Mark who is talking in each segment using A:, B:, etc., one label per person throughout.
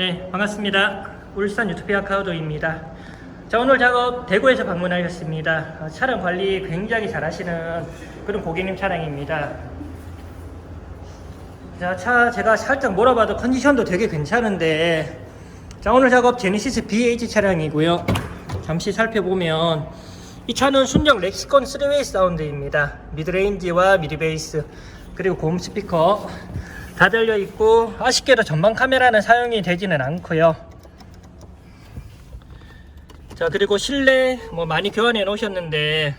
A: 네, 반갑습니다. 울산 유토피아 카우도입니다. 자, 오늘 작업 대구에서 방문하였습니다. 어, 차량 관리 굉장히 잘 하시는 그런 고객님 차량입니다. 자, 차 제가 살짝 몰아봐도 컨디션도 되게 괜찮은데, 자, 오늘 작업 제네시스 BH 차량이고요. 잠시 살펴보면, 이 차는 순정 렉시콘 3웨이 사운드입니다. 미드레인지와 미디베이스, 그리고 고음 스피커 다 달려 있고, 아쉽게도 전방 카메라는 사용이 되지는 않고요. 자, 그리고 실내 뭐 많이 교환해 놓으셨는데,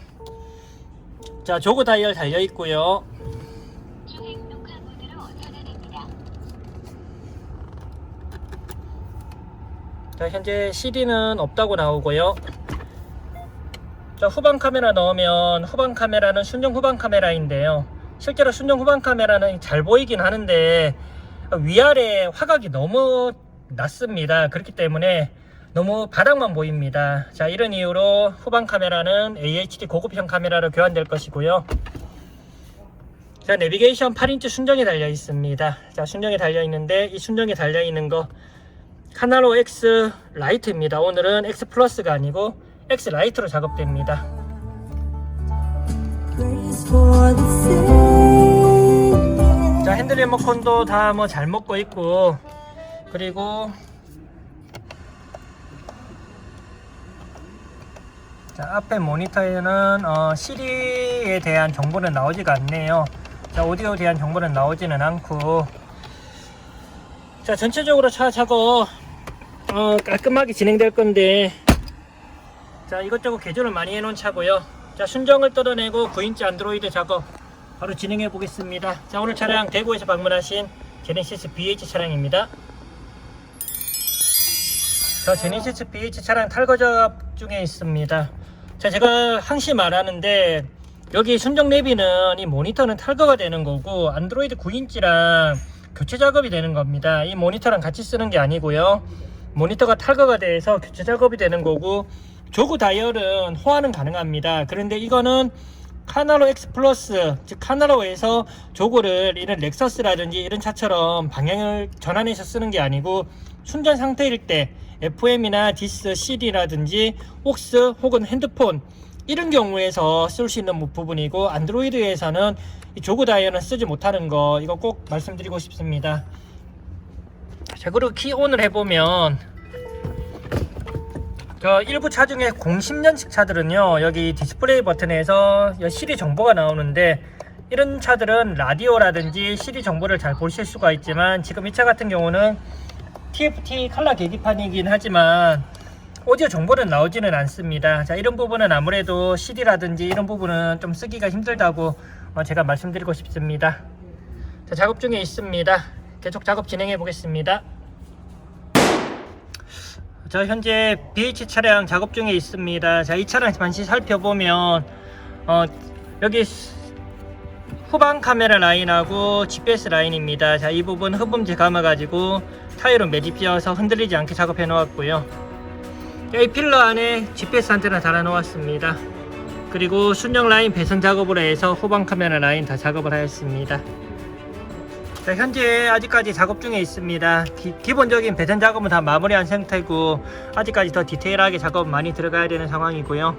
A: 자, 조그 다이얼 달려 있고요. 자, 현재 CD는 없다고 나오고요. 자, 후방 카메라 넣으면 후방 카메라는 순정 후방 카메라인데요. 실제로 순정 후방 카메라는 잘 보이긴 하는데 위아래 화각이 너무 낮습니다. 그렇기 때문에 너무 바닥만 보입니다. 자, 이런 이유로 후방 카메라는 AHD 고급형 카메라로 교환될 것이고요. 자, 내비게이션 8인치 순정이 달려 있습니다. 자, 순정이 달려 있는데 이 순정이 달려 있는 거 카나로 X 라이트입니다. 오늘은 X 플러스가 아니고 X 라이트로 작업됩니다. 자 핸들 리모컨도 다 뭐 잘 먹고 있고. 그리고 자 앞에 모니터에는 어, 시리에 대한 정보는 나오지가 않네요. 자 오디오에 대한 정보는 나오지는 않고. 자 전체적으로 차 작업 어, 깔끔하게 진행될 건데. 자 이것저것 개조를 많이 해놓은 차고요. 자 순정을 뜯어내고 9인치 안드로이드 작업 바로 진행해 보겠습니다. 자 오늘 차량 대구에서 방문하신 제네시스 BH 차량입니다. 자 제네시스 BH 차량 탈거 작업 중에 있습니다. 자 제가 항시 말하는데 여기 순정 내비는 이 모니터는 탈거가 되는 거고 안드로이드 9인치랑 교체 작업이 되는 겁니다. 이 모니터랑 같이 쓰는 게 아니고요. 모니터가 탈거가 돼서 교체 작업이 되는 거고 조그 다이얼은 호환은 가능합니다. 그런데 이거는 카나로 X 플러스 즉 카나로에서 조그를 이런 렉서스라든지 이런 차처럼 방향을 전환해서 쓰는 게 아니고 순전 상태일 때 FM이나 디스, CD라든지 옥스 혹은 핸드폰 이런 경우에서 쓸 수 있는 부분이고 안드로이드에서는 이 조그 다이얼은 쓰지 못하는 거 이거 꼭 말씀드리고 싶습니다. 자 그리고 키온을 해보면 저 일부 차 중에 010년식 차들은요 여기 디스플레이 버튼에서 시리 정보가 나오는데 이런 차들은 라디오라든지 시리 정보를 잘 보실 수가 있지만 지금 이 차 같은 경우는 TFT 칼라 계기판이긴 하지만 오디오 정보는 나오지는 않습니다. 자 이런 부분은 아무래도 CD라든지 이런 부분은 좀 쓰기가 힘들다고 어, 제가 말씀드리고 싶습니다. 자 작업 중에 있습니다. 계속 작업 진행해 보겠습니다 자 현재 BH 차량 작업 중에 있습니다. 자 이 차량 잠시 살펴보면 어, 여기 스- 후방 카메라 라인하고 GPS 라인입니다. 자 이 부분 흡음재 감아 가지고 타이로 매집지어서 흔들리지 않게 작업해 놓았고요. 자, 이 필러 안에 GPS 안테나 달아 놓았습니다. 그리고 순정 라인 배선 작업으로 해서 후방 카메라 라인 다 작업을 하였습니다 자, 현재 아직까지 작업 중에 있습니다. 기, 본적인 배선 작업은 다 마무리한 상태고 아직까지 더 디테일하게 작업 많이 들어가야 되는 상황이고요.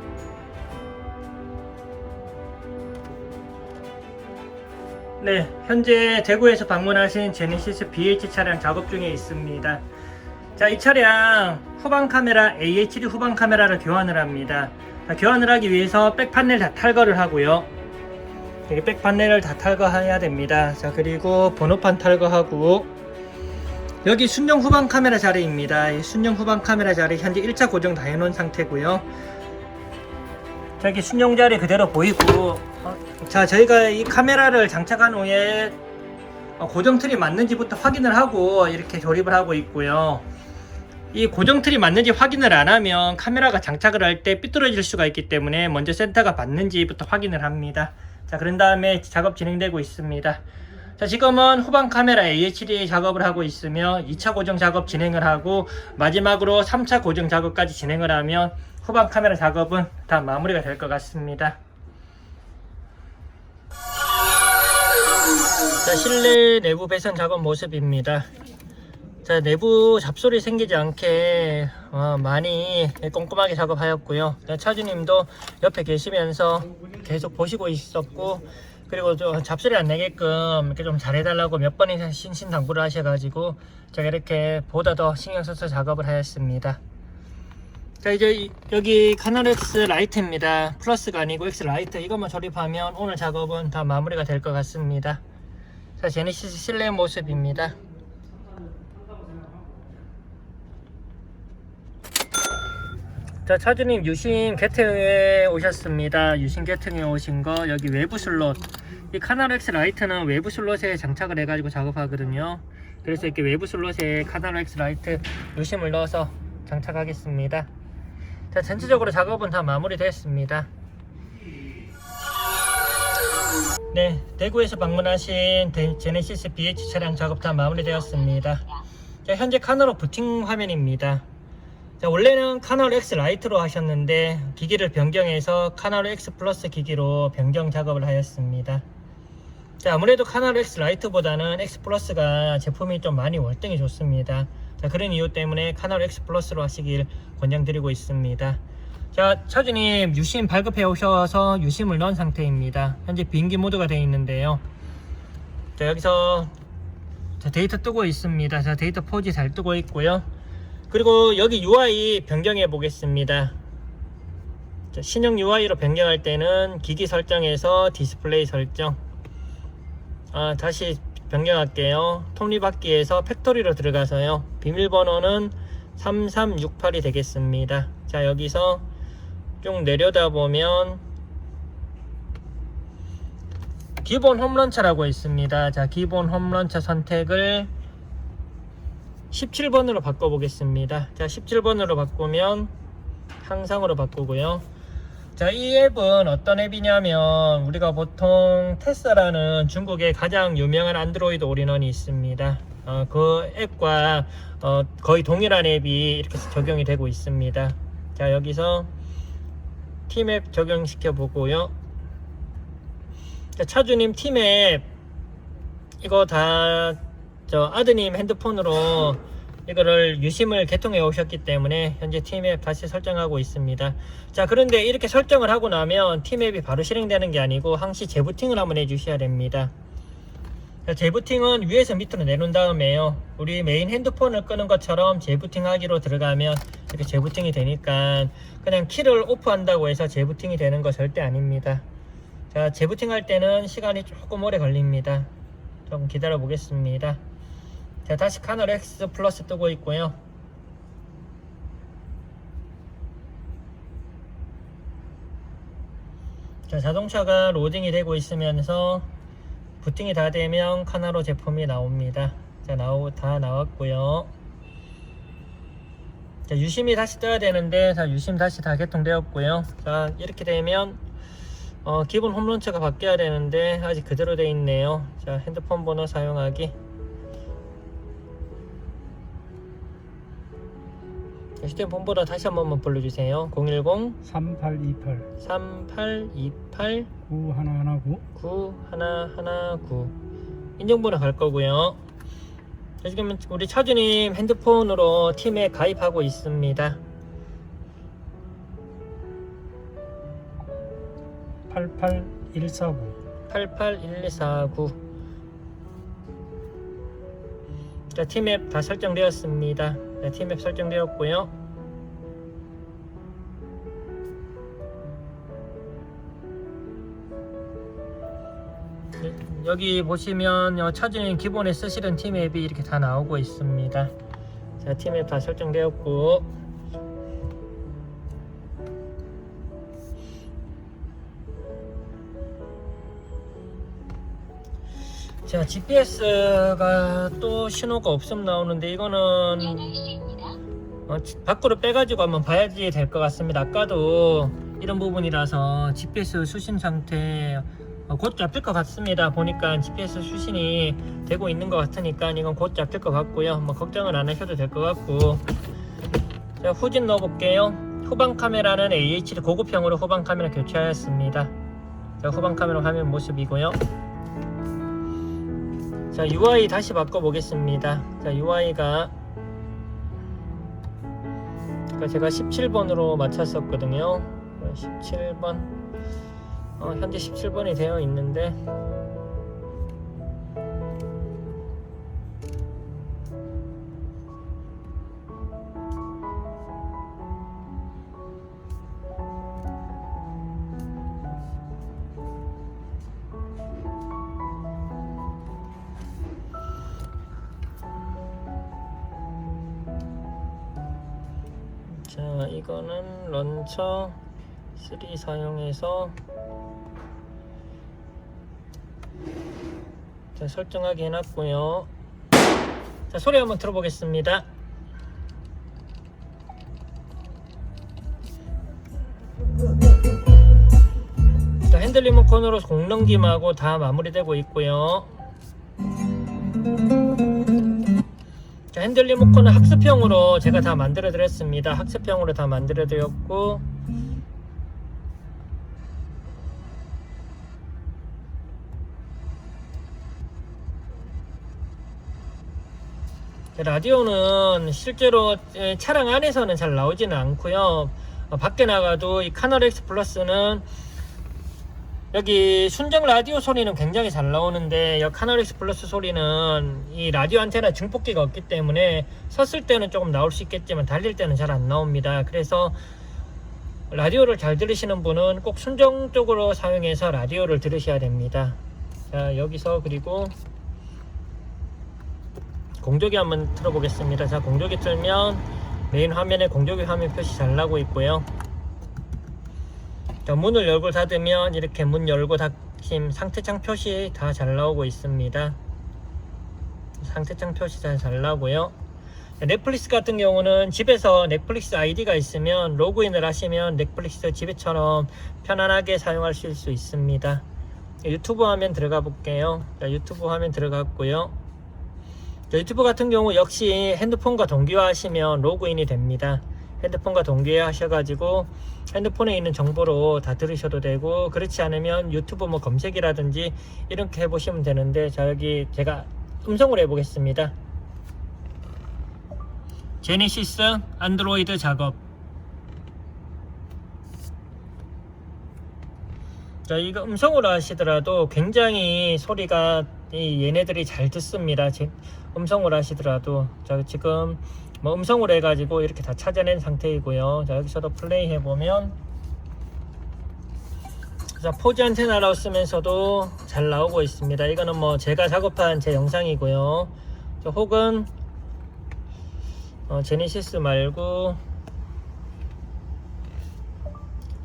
A: 네, 현재 대구에서 방문하신 제네시스 BH 차량 작업 중에 있습니다. 자, 이 차량 후방 카메라 AHD 후방 카메라를 교환을 합니다. 자, 교환을 하기 위해서 백 판넬 다 탈거를 하고요. 백 판넬을 다 탈거해야 됩니다. 자 그리고 번호판 탈거하고 여기 순정 후방 카메라 자리입니다. 이 순정 후방 카메라 자리 현재 1차 고정 다 해놓은 상태고요. 자 여기 순정 자리 그대로 보이고 어, 자 저희가 이 카메라를 장착한 후에 어, 고정 틀이 맞는지부터 확인을 하고 이렇게 조립을 하고 있고요. 이 고정 틀이 맞는지 확인을 안 하면 카메라가 장착을 할 때 삐뚤어질 수가 있기 때문에 먼저 센터가 맞는지부터 확인을 합니다. 자, 그런 다음에 작업 진행되고 있습니다. 자, 지금은 후방 카메라 AHD 작업을 하고 있으며 2차 고정 작업 진행을 하고 마지막으로 3차 고정 작업까지 진행을 하면 후방 카메라 작업은 다 마무리가 될 것 같습니다. 자, 실내 내부 배선 작업 모습입니다. 자 내부 잡소리 생기지 않게 어, 많이 꼼꼼하게 작업하였고요. 자, 차주님도 옆에 계시면서 계속 보시고 있었고 그리고 좀 잡소리 안 내게끔 이렇게 좀 잘해달라고 몇 번이나 신신당부를 하셔가지고 제가 이렇게 보다 더 신경 써서 작업을 하였습니다. 자 이제 이- 여기 카널 X 라이트입니다. 플러스가 아니고 X 라이트 이것만 조립하면 오늘 작업은 다 마무리가 될 것 같습니다. 자 제네시스 실내 모습입니다. 자 차주님 유심 개통에 오셨습니다. 유심 개통에 오신 거 여기 외부 슬롯 이 카나로 X 라이트는 외부 슬롯에 장착을 해 가지고 작업하거든요. 그래서 이렇게 외부 슬롯에 카나로 X 라이트 유심을 넣어서 장착하겠습니다. 자 전체적으로 작업은 다 마무리 됐습니다. 네, 대구에서 방문하신 데- 제네시스 BH 차량 작업 다 마무리 되었습니다. 자, 현재 카나로 부팅 화면입니다. 자, 원래는 카나로 X 라이트로 하셨는데 기기를 변경해서 카나로 X 플러스 기기로 변경 작업을 하였습니다. 자, 아무래도 카나로 X 라이트보다는 X 플러스가 제품이 좀 많이 월등히 좋습니다. 자, 그런 이유 때문에 카나로 X 플러스로 하시길 권장드리고 있습니다. 자, 차주님 유심 발급해 오셔서 유심을 넣은 상태입니다. 현재 비행기 모드가 되어 있는데요. 자, 여기서 자, 데이터 뜨고 있습니다. 자, 데이터 포지 잘 뜨고 있고요. 그리고 여기 UI 변경해 보겠습니다. 자, 신형 UI로 변경할 때는 기기 설정에서 디스플레이 설정. 아, 다시 변경할게요. 톱니바퀴에서 팩토리로 들어가서요. 비밀번호는 3368이 되겠습니다. 자, 여기서 쭉 내려다 보면 기본 홈런처라고 있습니다. 자, 기본 홈런처 선택을 17번으로 바꿔보겠습니다. 자, 17번으로 바꾸면 항상으로 바꾸고요. 자, 이 앱은 어떤 앱이냐면 우리가 보통 테스라는 중국의 가장 유명한 안드로이드 올인원이 있습니다. 어, 그 앱과 어, 거의 동일한 앱이 이렇게 적용이 되고 있습니다. 자, 여기서 팀앱 적용시켜 보고요. 자, 차주님 팀앱 이거 다 저 아드님 핸드폰으로 이거를 유심을 개통해 오셨기 때문에 현재 팀앱 다시 설정하고 있습니다. 자 그런데 이렇게 설정을 하고 나면 팀앱이 바로 실행되는 게 아니고 항시 재부팅을 한번 해 주셔야 됩니다. 자, 재부팅은 위에서 밑으로 내놓은 다음에요. 우리 메인 핸드폰을 끄는 것처럼 재부팅 하기로 들어가면 이렇게 재부팅이 되니까 그냥 키를 오프한다고 해서 재부팅이 되는 거 절대 아닙니다. 자 재부팅 할 때는 시간이 조금 오래 걸립니다. 조금 기다려 보겠습니다. 자 다시 카널 X 플러스 뜨고 있고요. 자 자동차가 로딩이 되고 있으면서 부팅이 다 되면 카나로 제품이 나옵니다. 자 나오 다 나왔고요. 자 유심이 다시 떠야 되는데 자 유심 다시 다 개통되었고요. 자 이렇게 되면 어, 기본 홈런처가 바뀌어야 되는데 아직 그대로 돼 있네요. 자 핸드폰 번호 사용하기. 자, 휴대폰 번호 다시 한 번만 불러주세요. 010
B: 3828
A: 3828
B: 9119
A: 9119 인증번호 갈 거고요. 자, 지금 우리 차주님 핸드폰으로 팀에 가입하고 있습니다.
B: 88149
A: 88149 자, 팀앱 다 설정되었습니다. 자, 팀앱 설정되었고요. 네, 여기 보시면 어, 차주님 기본에 쓰시는 팀앱이 이렇게 다 나오고 있습니다. 자, 팀앱 다 설정되었고 자, GPS가 또 신호가 없음 나오는데 이거는. 어, 지- 밖으로 빼가지고 한번 봐야지 될 것 같습니다. 아까도 이런 부분이라서 GPS 수신 상태 어, 곧 잡힐 것 같습니다. 보니까 GPS 수신이 되고 있는 것 같으니까 이건 곧 잡힐 것 같고요. 뭐 걱정은 안 하셔도 될 것 같고 자, 후진 넣어볼게요. 후방 카메라는 AHD 고급형으로 후방 카메라 교체하였습니다. 자, 후방 카메라 화면 모습이고요. 자 UI 다시 바꿔보겠습니다 자 UI가 제가 17번으로 맞췄었거든요. 17번. 어, 현재 17번이 되어 있는데 런처 3 사용해서 자 설정하게 해놨고요. 자 소리 한번 들어보겠습니다. 자 핸들 리모컨으로 공넘김하고 다 마무리되고 있고요. 자, 핸들 리모컨은 학습형으로 제가 다 만들어 드렸습니다. 학습형으로 다 만들어 드렸고 라디오는 실제로 에, 차량 안에서는 잘 나오지는 않고요. 어, 밖에 나가도 이 카널 X 플러스는 여기 순정 라디오 소리는 굉장히 잘 나오는데 이 카널엑스 플러스 소리는 이 라디오 안테나 증폭기가 없기 때문에 섰을 때는 조금 나올 수 있겠지만 달릴 때는 잘 안 나옵니다. 그래서 라디오를 잘 들으시는 분은 꼭 순정적으로 사용해서 라디오를 들으셔야 됩니다. 자 여기서 그리고 공조기 한번 틀어보겠습니다. 자 공조기 틀면 메인 화면에 공조기 화면 표시 잘 나고 있고요. 자, 문을 열고 닫으면 이렇게 문 열고 닫힘 상태창 표시 다 잘 나오고 있습니다. 상태창 표시 다 잘 나오고요. 자, 넷플릭스 같은 경우는 집에서 넷플릭스 아이디가 있으면 로그인을 하시면 넷플릭스 집에처럼 편안하게 사용할 수 있습니다. 유튜브 화면 들어가 볼게요. 자, 유튜브 화면 들어갔고요. 자, 유튜브 같은 경우 역시 핸드폰과 동기화 하시면 로그인이 됩니다. 핸드폰과 동기화 하셔가지고 핸드폰에 있는 정보로 다 들으셔도 되고 그렇지 않으면 유튜브 뭐 검색이라든지 이렇게 해보시면 되는데 자 여기 제가 음성으로 해보겠습니다. 제네시스 안드로이드 작업. 자 이거 음성으로 하시더라도 굉장히 소리가 이 얘네들이 잘 듣습니다. 제- 음성으로 하시더라도. 자 지금 뭐 음성으로 해가지고 이렇게 다 찾아낸 상태이고요. 자 여기서도 플레이 해보면 자 포즈 안테나라고 쓰면서도 잘 나오고 있습니다. 이거는 뭐 제가 작업한 제 영상이고요. 자, 혹은 어, 제니시스 말고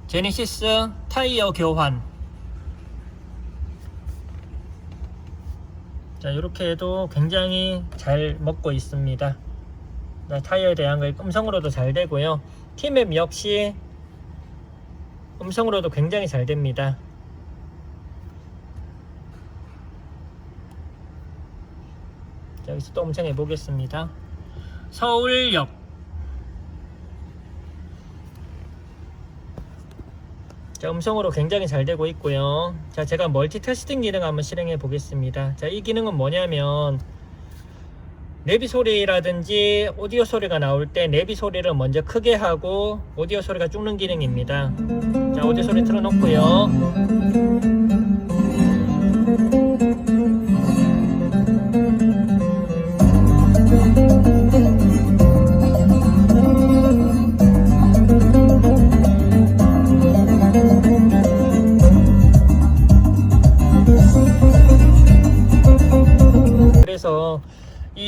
A: 제니시스 타이어 교환. 자 이렇게 해도 굉장히 잘 먹고 있습니다 네, 타이어에 대한 걸 음성으로도 잘 되고요 티맵 역시 음성으로도 굉장히 잘 됩니다 자, 여기서 또 음성 해보겠습니다 서울역 자, 음성으로 굉장히 잘 되고 있고요. 자, 제가 멀티 테스팅 기능 한번 실행해 보겠습니다. 자, 이 기능은 뭐냐면 내비 소리라든지 오디오 소리가 나올 때 내비 소리를 먼저 크게 하고 오디오 소리가 죽는 기능입니다. 자, 오디오 소리 틀어놓고요.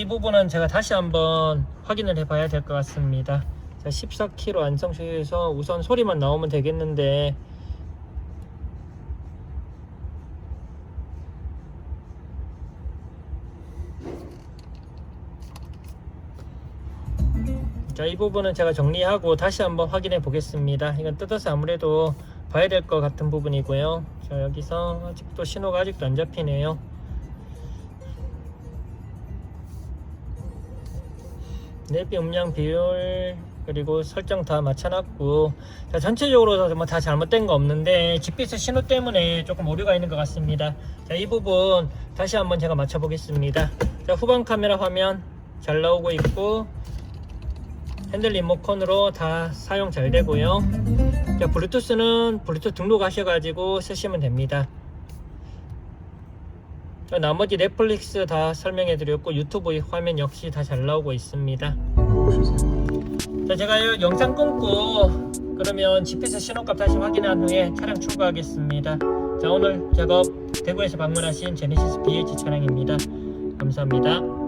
A: 부분은 제가 다시 한번 확인을 해 봐야 될 것 같습니다. 자, 14km 안성시에서 우선 소리만 나오면 되겠는데 자, 이 부분은 제가 정리하고 다시 한번 확인해 보겠습니다. 이건 뜯어서 아무래도 봐야 될 것 같은 부분이고요. 자, 여기서 아직도 신호가 아직도 안 잡히네요. 내비 음량 비율 그리고 설정 다 맞춰놨고. 자, 전체적으로 뭐다 잘못된 거 없는데 GPS 신호 때문에 조금 오류가 있는 것 같습니다. 자, 이 부분 다시 한번 제가 맞춰 보겠습니다. 자, 후방 카메라 화면 잘 나오고 있고 핸들 리모컨으로 다 사용 잘 되고요. 자, 블루투스는 블루투스 등록하셔 가지고 쓰시면 됩니다. 자, 나머지 넷플릭스 다 설명해 드렸고 유튜브 화면 역시 다 잘 나오고 있습니다. 자 제가 이 영상 끊고 그러면 GPS 신호값 다시 확인한 후에 차량 출고하겠습니다. 자 오늘 작업 대구에서 방문하신 제네시스 BH 차량입니다. 감사합니다